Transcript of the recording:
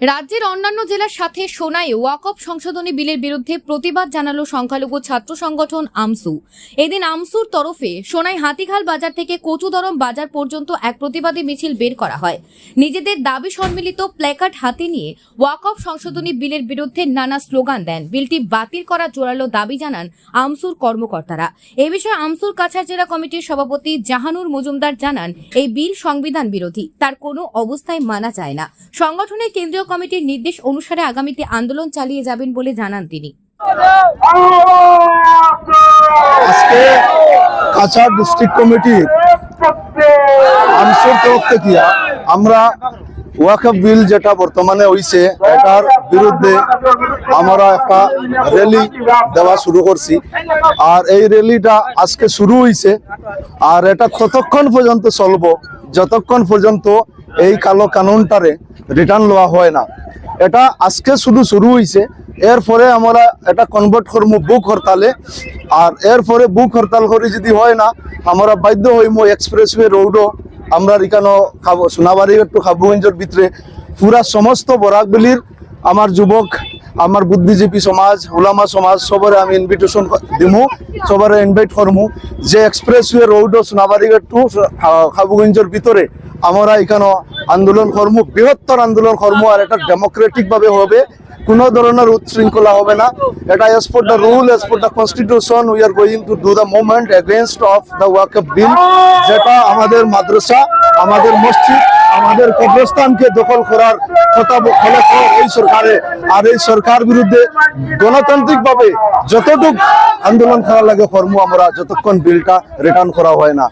রাজ্যের অন্যান্য জেলার সাথে সোনাই ওয়াকফ সংশোধনী বিলের বিরুদ্ধে প্রতিবাদ জানালো সংখ্যালঘু ছাত্র সংগঠন আমসু। এদিন আমসুর তরফে সোনাই হাতিখাল বাজার থেকে কচুদরম বাজার পর্যন্ত এক প্রতিবাদী মিছিল বের করা হয়। নিজেদের দাবি সম্মিলিত প্ল্যাকার্ড হাতে নিয়ে ওয়াকফ সংশোধনী বিলের বিরুদ্ধে নানা স্লোগান দেন। বিলটি বাতিল করা জোরালো দাবি জানান আমসুর কর্মকর্তারা। এ বিষয়ে আমসুর কাছাড় জেলা কমিটির সভাপতি জাহানুর মজুমদার জানান, এই বিল সংবিধান বিরোধী, তার কোনো অবস্থায় মানা যায় না। সংগঠনের কেন্দ্রীয় কমিটির নির্দেশ অনুসারে আগামীতে আন্দোলন চালিয়ে যাবেন বলে জানান তিনি। আজকে কাছাড় ডিস্ট্রিক্ট কমিটির আনসুর তরফ থেকে আমরা ওয়াকফ বিল যেটা বর্তমানে হইছে, এটার বিরুদ্ধে আমরা একটা র্যালি দেওয়া শুরু করছি। আর এই র্যালিটা আজকে শুরু হইছে, আর এটা কতক্ষণ পর্যন্ত চলবো যতক্ষণ পর্যন্ত এই কালো কানুনটারে রিটার্ন লওয়া হয় না। এটা আজকে শুধু শুরু হইছে, এরপরে আমরা এটা কনভার্ট করব বুক হরতালে, আর এরপরে বুক হরতাল করে যদি হয় না, আমরা বাধ্য হইমো এক্সপ্রেসওয়ে রোডও আমরা এখানে খাব সোনাবাড়ি একটু খাবুগঞ্জের ভিতরে। পুরা সমস্ত বরাকবেলির আমার যুবক আমার বুদ্ধিজীবী সমাজ ওলামা সমাজ, সবরে আমি ইনভিটেশন দিমু, সবরে ইনভাইট করমু যে এক্সপ্রেসওয়ে রোড সোনাবাড়ি টু খাবুগঞ্জের ভিতরে আমরা এখানে আন্দোলন কর্ম, বৃহত্তর আন্দোলন কর্ম আর এটা ডেমোক্রেটিকভাবে হবে। কোনো ধরনের উচ্ছৃঙ্খলা হবে না। এটা as for the rule as for the constitution we are going to do the movement against of the work bill যেটা আমাদের মাদ্রাসা, আমাদের মসজিদ, আমাদের কবরস্থানকে দখল করার কথা বলে এই সরকারে। আর এই সরকার বিরুদ্ধে গণতান্ত্রিক ভাবে যতটুকু আন্দোলন করা লাগে কর্ম আমরা, যতক্ষণ বিলটা রিটার্ন করা হয় না।